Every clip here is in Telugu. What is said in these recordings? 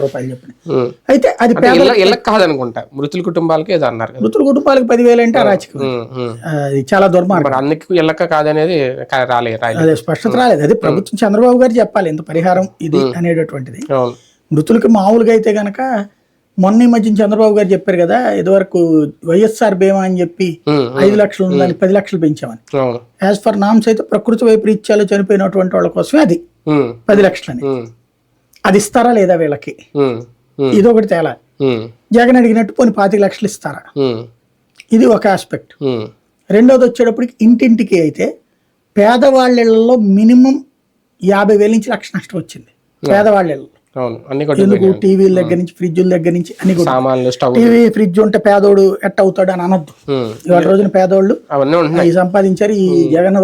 రూపాయలు చెప్పిన. అయితే అది ఇళ్ళకి కాదనుకుంటా. మృతుల కుటుంబాలకి ఏదో అన్నారు మృతుల కుటుంబాలకు పదివేలు అంటే అరాచకం. అది చాలా దుర్మార్గం. మరి అందుకు ఇళ్ళక కాదనేది కా- రాలే రాలే అదే స్పష్టత రాలేదు. అది ప్రభుత్వం చంద్రబాబు గారు చెప్పాలి ఇంత పరిహారం ఇది అనేటటువంటిది. మృతులకి మామూలుగా అయితే గనక మొన్న ఈ మధ్య చంద్రబాబు గారు చెప్పారు కదా ఇదివరకు వైఎస్ఆర్ బీమా అని చెప్పి ఐదు లక్షలు ఉందని పది లక్షలు పెంచామని. యాజ్ ఫర్ నామ్స్ అయితే ప్రకృతి వైపరీత్యాలు చనిపోయినటువంటి వాళ్ళ కోసమే అది. పది లక్షలని. అది ఇస్తారా లేదా వీళ్ళకి? ఇదొకటి తేలా. జగన్ అడిగినట్టు పోనీ పాతిక లక్షలు ఇస్తారా? ఇది ఒక ఆస్పెక్ట్ రెండోది వచ్చేటప్పటికి ఇంటింటికి అయితే పేదవాళ్ళలో మినిమం యాభై వేల నుంచి లక్ష నష్టం వచ్చింది. పేదవాళ్ళలో ఎందుకు టీవీల దగ్గర నుంచి ఫ్రిడ్జ్ల దగ్గర నుంచి అన్ని కూడా సామాన్లు స్టవ్ టీవీ ఫ్రిడ్జ్ ఉంటే పేదోడు ఎట్ట అవుతాడు అని అనొద్దు. ఇవాళ రోజున పేదోళ్ళు ఈ సంపాదించారు. ఈ జగన్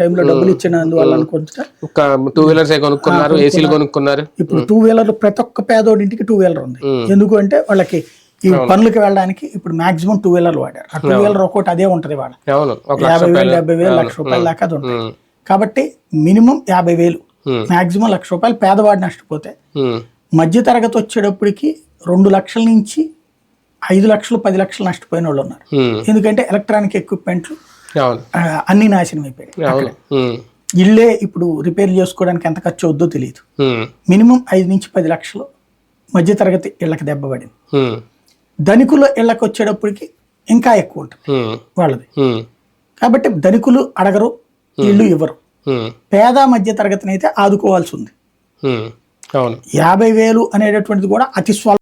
టైంలో డబ్బులు ఇచ్చినందువల్ల అనుకుంటా. ఒక టూ వీలర్స్ కొనుక్కున్నారు ఏసీలు కొనుక్కున్నారు. ఇప్పుడు టూ వీలర్ ప్రతి ఒక్క పేదోడి ఇంటికి టూ వీలర్ ఉంది. ఎందుకు అంటే వాళ్ళకి ఈ పనులకు వెళ్ళడానికి ఇప్పుడు మాక్సిమం టూ వీలర్ వాడారు. ఆ టూ వీలర్ ఒక్కోటి అదే ఉంటది వాళ్ళ యాభై వేలు డెబ్బై వేలు లక్ష రూపాయల దాకా అది ఉంటుంది. కాబట్టి మినిమం యాభై వేలు. మాక్సిమం లక్ష రూపాయలు పేదవాడు నష్టపోతే మధ్య తరగతి వచ్చేటప్పటికి రెండు లక్షల నుంచి ఐదు లక్షలు పది లక్షలు నష్టపోయిన వాళ్ళు ఉన్నారు. ఎందుకంటే ఎలక్ట్రానిక్ ఎక్విప్మెంట్లు అన్ని నాశనం అయిపోయాయి. ఇల్లే ఇప్పుడు రిపేర్ చేసుకోవడానికి ఎంత ఖర్చు అవుద్దో తెలియదు. మినిమం ఐదు నుంచి పది లక్షలు మధ్య తరగతి ఇళ్ళకి దెబ్బ పడింది. ఉమ్, ధనికుల ఇళ్ళకి వచ్చేటప్పటికి ఇంకా ఎక్కువ ఉంటుంది వాళ్ళది. కాబట్టి ధనికులు అడగరు ఇల్లు ఇవ్వరు. పేద మధ్య తరగతిని అయితే ఆదుకోవాల్సి ఉంది. అవును. యాభై వేలు అనేటటువంటిది కూడా అతి స్వల్ప